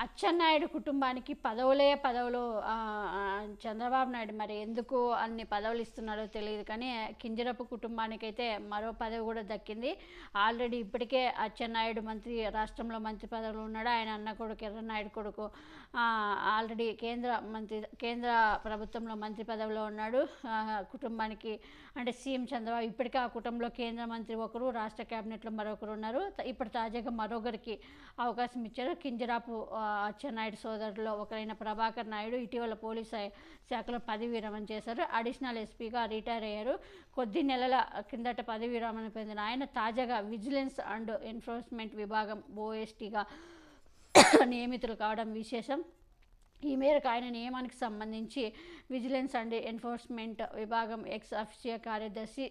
అచ్చెన్నాయుడు కుటుంబానికి పదవులే పదవులు చంద్రబాబు నాయుడు మరి ఎందుకు అన్ని పదవులు ఇస్తున్నాడో తెలియదు కానీ కింజరపు కుటుంబానికైతే మరో పదవి కూడా దక్కింది. ఆల్రెడీ ఇప్పటికే అచ్చెన్నాయుడు మంత్రి రాష్ట్రంలో మంత్రి పదవులు ఉన్నాడు. ఆయన అన్న కొడుకు ఎర్రనాయుడు కొడుకు ఆల్రెడీ కేంద్ర మంత్రి కేంద్ర ప్రభుత్వంలో మంత్రి పదవిలో ఉన్నాడు. కుటుంబానికి అంటే సీఎం చంద్రబాబు ఇప్పటికే ఆ కుటుంబంలో కేంద్ర మంత్రి ఒకరు రాష్ట్ర కేబినెట్లో మరొకరు ఉన్నారు. త- ఇప్పుడు తాజాగా మరొకరికి అవకాశం ఇచ్చారు. కింజరాపు అచ్చెన్నాయుడు సోదరులో ఒకరైన ప్రభాకర్ నాయుడు ఇటీవల పోలీస్ శా- శాఖలో పదవి విరమణ చేశారు. అడిషనల్ ఎస్పీగా రిటైర్ అయ్యారు. కొద్ది నెలల కిందట పదవి విరమణ పొందిన ఆయన తాజాగా విజిలెన్స్ అండ్ ఎన్ఫోర్స్మెంట్ విభాగం ఓఎస్టీగా నియమితులు కావడం విశేషం. ఈ మేరకు ఆయన నియమానికి సంబంధించి విజిలెన్స్ అండ్ ఎన్ఫోర్స్మెంట్ విభాగం ఎక్స్ అఫీషియల్ కార్యదర్శి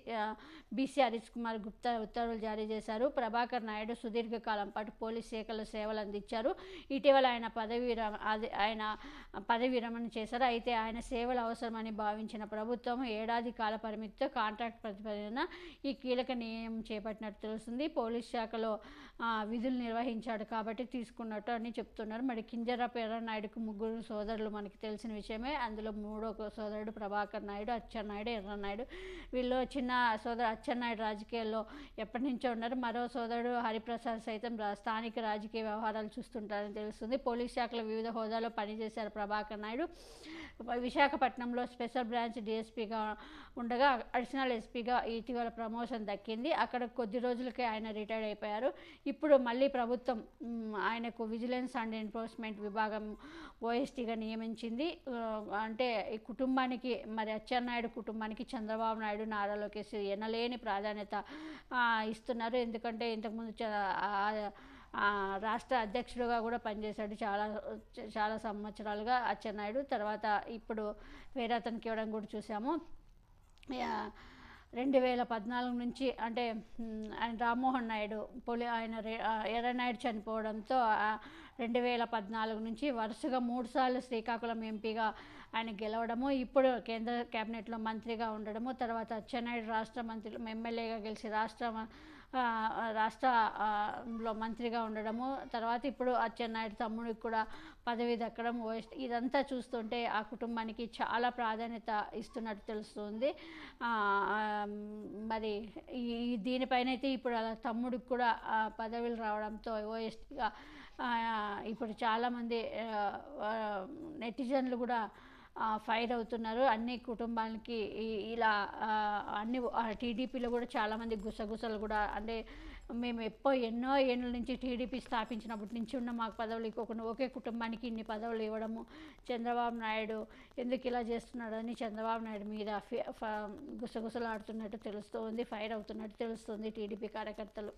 బీసీ హరీష్ కుమార్ గుప్తా ఉత్తర్వులు జారీ చేశారు. ప్రభాకర్ నాయుడు సుదీర్ఘకాలం పాటు పోలీస్ శాఖలో సేవలు అందించారు. ఇటీవల ఆయన పదవి ఆయన పదవి విరమణ చేశారు. అయితే ఆయన సేవలు అవసరమని భావించిన ప్రభుత్వం ఏడాది కాల పరిమితితో కాంట్రాక్ట్ ప్రతిపాదన ఈ కీలక నియమం చేపట్టినట్టు తెలుస్తుంది. పోలీస్ శాఖలో విధులు నిర్వహించాడు కాబట్టి తీసుకున్నట్టు అని చెప్తున్నారు. మరి కింజరాపు ఎర్రనాయుడుకు ముగ్గురు సోదరులు మనకి తెలిసిన విషయమే. అందులో మూడో సోదరుడు ప్రభాకర్ నాయుడు అచ్చెన్నాయుడు ఎర్రనాయుడు వీళ్ళు చిన్న సోదరు అచ్చెన్నాయుడు రాజకీయాల్లో ఎప్పటి నుంచో ఉన్నారు. మరో సోదరుడు హరిప్రసాద్ సైతం స్థానిక రాజకీయ వ్యవహారాలు చూస్తుంటారని తెలుస్తుంది. పోలీస్ శాఖలో వివిధ హోదాలో పనిచేశారు ప్రభాకర్ నాయుడు. విశాఖపట్నంలో స్పెషల్ బ్రాంచ్ డిఎస్పీగా ఉండగా అడిషనల్ ఎస్పీగా ఇటీవల ప్రమోషన్ దక్కింది. అక్కడ కొద్ది రోజులకే ఆయన రిటైర్డ్ అయిపోయారు. ఇప్పుడు మళ్ళీ ప్రభుత్వం ఆయనకు విజిలెన్స్ అండ్ ఎన్ఫోర్స్మెంట్ విభాగం ఓఎస్టీగా నియమించింది. అంటే ఈ కుటుంబానికి మరి అచ్చెన్నాయుడు కుటుంబానికి చంద్రబాబు నాయుడు నారా లోకేష్ ఎనలేని ప్రాధాన్యత ఇస్తున్నారు. ఎందుకంటే ఇంతకుముందు రాష్ట్ర అధ్యక్షుడుగా కూడా పనిచేశాడు చాలా చాలా సంవత్సరాలుగా అచ్చెన్నాయుడు. తర్వాత ఇప్పుడు వేరే అతనికి ఇవ్వడం కూడా చూసాము. రెండు వేల పద్నాలుగు నుంచి అంటే ఆయన రామ్మోహన్ నాయుడు పొలి ఆయన రే- ఎర్రనాయుడు చనిపోవడంతో రెండు వేల పద్నాలుగు నుంచి వరుసగా మూడుసార్లు శ్రీకాకుళం ఎంపీగా ఆయన గెలవడము ఇప్పుడు కేంద్ర కేబినెట్లో మంత్రిగా ఉండడము తర్వాత అచ్చెన్నాయుడు రాష్ట్ర మంత్రి ఎమ్మెల్యేగా గెలిచి రాష్ట్ర రాష్ట్రంలో మంత్రిగా ఉండడము తర్వాత ఇప్పుడు అచ్చెన్నాయుడు తమ్ముడికి కూడా పదవి దక్కడం ఓఎస్ ఇదంతా చూస్తుంటే ఆ కుటుంబానికి చాలా ప్రాధాన్యత ఇస్తున్నట్టు తెలుస్తుంది. మరి ఈ దీనిపైన అయితే ఇప్పుడు అలా తమ్ముడికి కూడా పదవులు రావడంతో ఓఎస్టీగా ఇప్పుడు చాలామంది నెటిజన్లు కూడా ఫైర్ అవుతున్నారు. అన్ని కుటుంబానికి ఇలా అన్ని టీడీపీలో కూడా చాలామంది గుసగుసలు కూడా అంటే మేము ఎప్పో ఎన్నో ఏళ్ళ నుంచి టీడీపీ స్థాపించినప్పటి నుంచి ఉన్న మాకు పదవులు ఇవ్వకుండా ఒకే కుటుంబానికి ఇన్ని పదవులు ఇవ్వడము చంద్రబాబు నాయుడు ఎందుకు ఇలా చేస్తున్నాడని చంద్రబాబు నాయుడు మీద ఫి- ఫ- గుసగుసలాడుతున్నట్టు తెలుస్తుంది ఫైర్ అవుతున్నట్టు తెలుస్తుంది టీడీపీ కార్యకర్తలు.